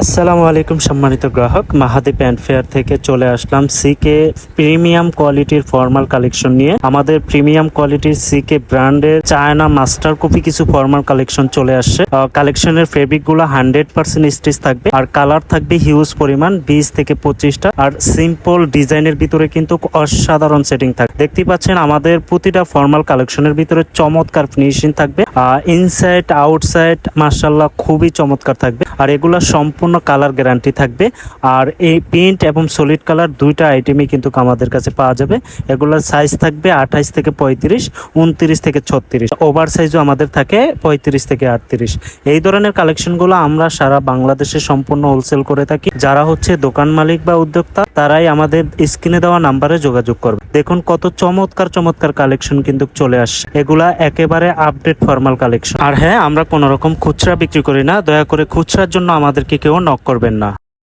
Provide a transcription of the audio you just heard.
আসসালামু আলাইকুম সম্মানিত গ্রাহক মাহাদি প্যান্ট ফেয়ার থেকে চলে আসলাম সিকে প্রিমিয়াম কোয়ালিটির ফর্মাল কালেকশন নিয়ে। আমাদের প্রিমিয়াম কোয়ালিটির সিকে ব্র্যান্ডের চায়না মাস্টার কপি কিছু ফর্মাল কালেকশন চলে আসছে। কালেকশনের ফেব্রিকগুলো হান্ড্রেড পার্সেন্ট স্টিচ থাকবে আর কালার থাকবে হিউজ পরিমাণ, বিশ থেকে পঁচিশটা। আর সিম্পল ডিজাইনের ভিতরে কিন্তু অসাধারণ সেটিং থাকবে। দেখতে পাচ্ছেন আমাদের প্রতিটা ফর্মাল কালেকশনের ভিতরে চমৎকার ফিনিশিং থাকবে। ইনসাইড আউটসাইড মার্শাল্লাহ খুবই চমৎকার থাকবে। আর এগুলা সম্পূর্ণ কালার গ্যারান্টি থাকবে। আর এই পেন্ট এবং সলিড কালার দুইটা আইটেমই কিন্তু আমাদের কাছে পাওয়া যাবে। এগুলার সাইজ থাকবে আঠাইশ থেকে পঁয়ত্রিশ, উনত্রিশ থেকে ছত্রিশ। ওভার সাইজও আমাদের থাকে পঁয়ত্রিশ থেকে আটত্রিশ। এই ধরনের কালেকশনগুলো আমরা সারা বাংলাদেশে সম্পূর্ণ হোলসেল করে থাকি। যারা হচ্ছে দোকান মালিক বা উদ্যোক্তা তারাই আমাদের স্ক্রিনে দেওয়া নাম্বারে যোগাযোগ করবে। দেখুন কত চমৎকার চমৎকার কালেকশন কিন্তু চলে আসছে। এগুলা একেবারে আপডেট ফর্মাল কালেকশন আর হ্যাঁ আমরা কোনো রকম খুচরা বিক্রি করি না। দয়া করে খুচরার জন্য আমাদেরকে কেউ নক করবেন না।